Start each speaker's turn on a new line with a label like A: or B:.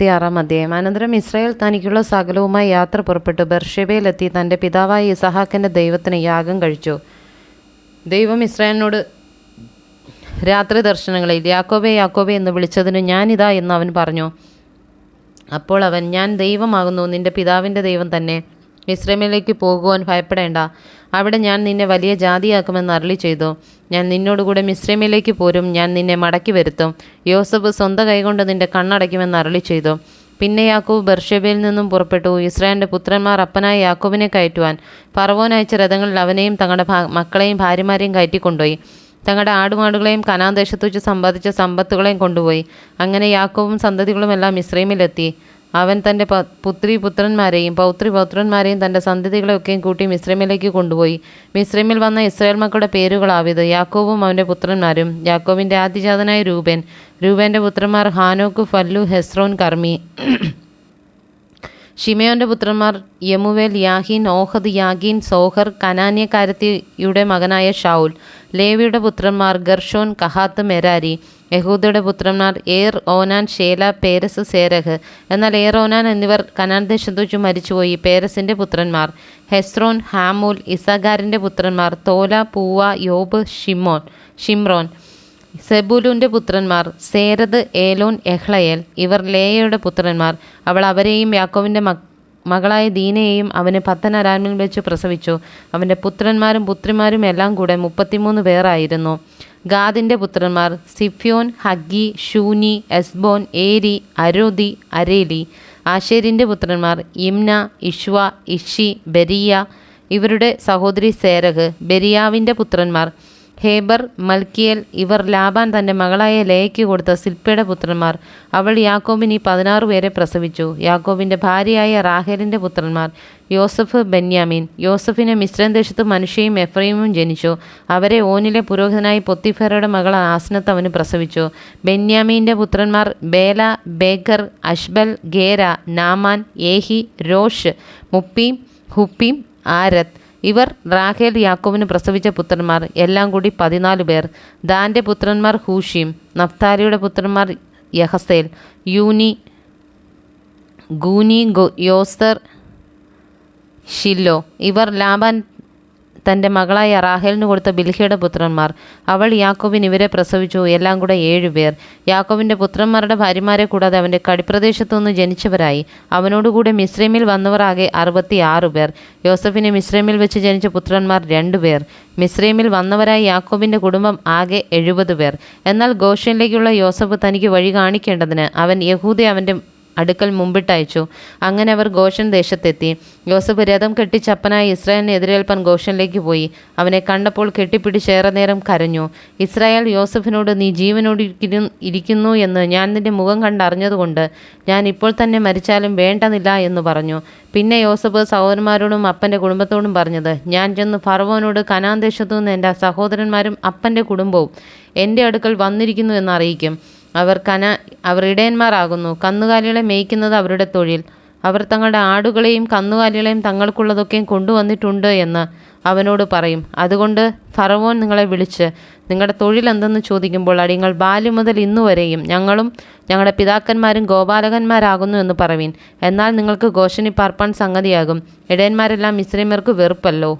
A: ഇരുപത്തിയാറാം അധ്യായം. അനന്തരം ഇസ്രായേൽ തനിക്കുള്ള സകലവുമായി യാത്ര പുറപ്പെട്ടു. ബർഷബയിലെത്തി തന്റെ പിതാവായ ഇസഹാക്കിന്റെ ദൈവത്തിന് യാഗം കഴിച്ചു. ദൈവം ഇസ്രായേലിനോട് രാത്രി ദർശനങ്ങളിൽ യാക്കോബെ യാക്കോബെ എന്ന് വിളിച്ചതിന് ഞാനിതാ എന്ന് അവൻ പറഞ്ഞു. അപ്പോൾ അവൻ ഞാൻ ദൈവമാകുന്നു നിന്റെ പിതാവിന്റെ ദൈവം തന്നെ. ഇസ്രമേലേക്ക് പോകുവാൻ ഭയപ്പെടേണ്ട. അവിടെ ഞാൻ നിന്നെ വലിയ ജാതിയാക്കുമെന്ന് അരളി ചെയ്തു. ഞാൻ നിന്നോടുകൂടെ മിശ്രമിലേക്ക് പോരും. ഞാൻ നിന്നെ മടക്കി വരുത്തും. യോസഫ് സ്വന്തം കൈകൊണ്ട് നിന്റെ കണ്ണടയ്ക്കുമെന്ന് അരളി ചെയ്തു. പിന്നെ യാക്കോബ് ബർഷബയിൽ നിന്നും പുറപ്പെട്ടു. ഇസ്രായേലിന്റെ പുത്രന്മാർ അപ്പനായ യാക്കോബിനെ കയറ്റുവാൻ പറവോൻ അയച്ച രഥങ്ങളിൽ അവനെയും തങ്ങളുടെ മക്കളെയും ഭാര്യമാരെയും കയറ്റിക്കൊണ്ടുപോയി. തങ്ങളുടെ ആടുമാടുകളെയും കനാൻ ദേശത്ത് വെച്ച് സമ്പാദിച്ച സമ്പത്തുകളെയും കൊണ്ടുപോയി. അങ്ങനെ യാക്കോവും സന്തതികളുമെല്ലാം ഇസ്രൈമിലെത്തി അവൻ തന്റെ പുത്രി പുത്രന്മാരെയും പൗത്രി പൗത്രന്മാരെയും തന്റെ സന്തതികളെയൊക്കെയും കൂട്ടി മിശ്രമിലേക്ക് കൊണ്ടുപോയി. മിശ്രമിൽ വന്ന ഇസ്രായേൽ മക്കളുടെ പേരുകളാവിത്. യാക്കോവും അവന്റെ പുത്രന്മാരും യാക്കോവിന്റെ ആദ്യജാതനായ രൂപൻ രൂപേന്റെ പുത്രന്മാർ ഹാനോക്ക് ഫല്ലു ഹെസ്രോൻ കർമ്മി ഷിമയോന്റെ പുത്രന്മാർ യമുവേൽ യാഹീൻ ഓഹദ് യാഗീൻ സോഹർ കനാന്യക്കാരത്തിയുടെ മകനായ ഷൗൽ ലേവിയുടെ പുത്രന്മാർ ഗർഷോൻ കഹാത്ത് മെരാരി. യഹൂദയുടെ പുത്രന്മാർ ഏർ ഓനാൻ ഷേല പേരസ് സേരഹ്. എന്നാൽ ഏർ ഓനാൻ എന്നിവർ കനാൻ ദേശത്തു വെച്ച് മരിച്ചുപോയി. പേരസിന്റെ പുത്രന്മാർ ഹെസ്രോൻ ഹാമൂൽ ഇസഗാരിന്റെ പുത്രന്മാർ തോല പൂവ യോബ് ഷിമോൻ ഷിംറോൻ സെബുലുന്റെ പുത്രന്മാർ സേരത് ഏലോൻ എഹ്ലയൽ. ഇവർ ലേയയുടെ പുത്രന്മാർ. അവൾ അവരെയും യാക്കോവിന്റെ മക് മകളായ ദീനയെയും അവന് പത്തനരാമിൽ വെച്ച് പ്രസവിച്ചു. അവന്റെ പുത്രന്മാരും പുത്രിമാരും എല്ലാം കൂടെ മുപ്പത്തിമൂന്ന് പേരായിരുന്നു ഗാദിന്റെ പുത്രന്മാർ സിഫ്യോൻ ഹഗ്ഗി ഷൂനി എസ്ബോൻ ഏരി അരോദി അരേലി. ആശേരിന്റെ പുത്രന്മാർ ഇംന ഇഷ്വ ഇഷി ബെരിയ. ഇവരുടെ സഹോദരി സേരഹ് ബെരിയാവിന്റെ പുത്രന്മാർ ഹേബർ മൽക്കിയൽ ഇവർ ലാബാൻ തന്റെ മകളായ ലേയ്ക്ക് കൊടുത്ത സിൽപ്പയുടെ പുത്രന്മാർ. അവൾ യാക്കോബിന് ഈ പതിനാറ് പേരെ പ്രസവിച്ചു. യാക്കോബിന്റെ ഭാര്യയായ റാഹേലിന്റെ പുത്രന്മാർ യോസഫ് ബെന്യാമീൻ. യോസഫിനെ മിശ്രം ദേശത്ത് മനുഷ്യയും എഫ്രൈമും ജനിച്ചു. അവരെ ഓനിലെ പുരോഹിതനായി പൊത്തിഫേറയുടെ മകൾ ആസ്നത്ത് അവന് പ്രസവിച്ചു. ബെന്യാമീന്റെ പുത്രന്മാർ ബേല ബേഗർ അഷ്ബൽ ഗേര നാമാൻ ഏഹി രോഷ് മുപ്പീം ഹുപ്പീം ആരത്ത്. ഇവർ റാഹേൽ യാക്കോബിന് പ്രസവിച്ച പുത്രന്മാർ എല്ലാം കൂടി പതിനാല് പേർ. ദാന്റെ പുത്രന്മാർ ഹൂഷീം നഫ്താലിയുടെ പുത്രന്മാർ യഹസേൽ യൂനി ഗൂനി ഗോ യോസ്തർ ഷില്ലോ. ഇവർ ലാബാൻ തന്റെ മകളായ റാഹേലിന് കൊടുത്ത ബിൽഹയുടെ പുത്രന്മാർ. അവൾ യാക്കോബിന് ഇവരെ പ്രസവിച്ചു. എല്ലാം കൂടെ ഏഴുപേർ യാക്കോബിന്റെ പുത്രന്മാരുടെ ഭാര്യമാരെ കൂടാതെ അവന്റെ കടിപ്രദേശത്തു നിന്ന് ജനിച്ചവരായി. അവനോടുകൂടെ മിശ്രമിൽ വന്നവർ ആകെ അറുപത്തി പേർ. യോസഫിന് മിശ്രമിൽ വെച്ച് ജനിച്ച പുത്രന്മാർ രണ്ടുപേർ മിശ്രമിൽ വന്നവരായ യാക്കോബിന്റെ കുടുംബം ആകെ എഴുപത് പേർ. എന്നാൽ ഗോഷനിലേക്കുള്ള യോസഫ് തനിക്ക് വഴി കാണിക്കേണ്ടതിന് അവൻ യഹൂദി അവന്റെ അടുക്കൽ മുമ്പിട്ടയച്ചു. അങ്ങനെ അവർ ഗോഷൻ ദേശത്തെത്തി. യോസഫ് രഥം കെട്ടി ചപ്പനായി ഇസ്രായേലിനെ എതിരേൽപ്പാൻ ഗോഷനിലേക്ക് പോയി. അവനെ കണ്ടപ്പോൾ കെട്ടിപ്പിടിച്ചേറെ നേരം കരഞ്ഞു. ഇസ്രായേൽ യോസഫിനോട് നീ ജീവനോട് ഇരിക്കുന്നു- എന്ന് ഞാൻ നിന്റെ മുഖം കണ്ടറിഞ്ഞതുകൊണ്ട് ഞാൻ ഇപ്പോൾ തന്നെ മരിച്ചാലും വേണ്ടതില്ല എന്ന് പറഞ്ഞു. പിന്നെ യോസഫ് സഹോദരന്മാരോടും അപ്പന്റെ കുടുംബത്തോടും പറഞ്ഞത് ഞാൻ ചെന്ന് ഫറവോനോട് കനാൻ ദേശത്തു നിന്ന് എന്റെ സഹോദരന്മാരും അപ്പന്റെ കുടുംബവും എന്റെ അടുക്കൽ വന്നിരിക്കുന്നു എന്ന് അറിയിക്കും. അവർ കന അവർ ഇടയന്മാരാകുന്നു. കന്നുകാലികളെ മേയ്ക്കുന്നത് അവരുടെ തൊഴിൽ. അവർ തങ്ങളുടെ ആടുകളെയും കന്നുകാലികളെയും തങ്ങൾക്കുള്ളതൊക്കെയും കൊണ്ടുവന്നിട്ടുണ്ട് എന്ന് അവനോട് പറയും. അതുകൊണ്ട് ഫറവോൻ നിങ്ങളെ വിളിച്ച് നിങ്ങളുടെ തൊഴിൽ എന്തെന്ന് ചോദിക്കുമ്പോൾ അടിയങ്ങൾ ബാല്യം മുതൽ ഇന്നുവരെയും ഞങ്ങളും ഞങ്ങളുടെ പിതാക്കന്മാരും ഗോപാലകന്മാരാകുന്നു എന്ന് പറവീൻ. എന്നാൽ നിങ്ങൾക്ക് ഗോഷനി പാർപ്പാൻ സംഗതിയാകും. ഇടയന്മാരെല്ലാം ഇസ്രൈമർക്ക് വെറുപ്പല്ലോ.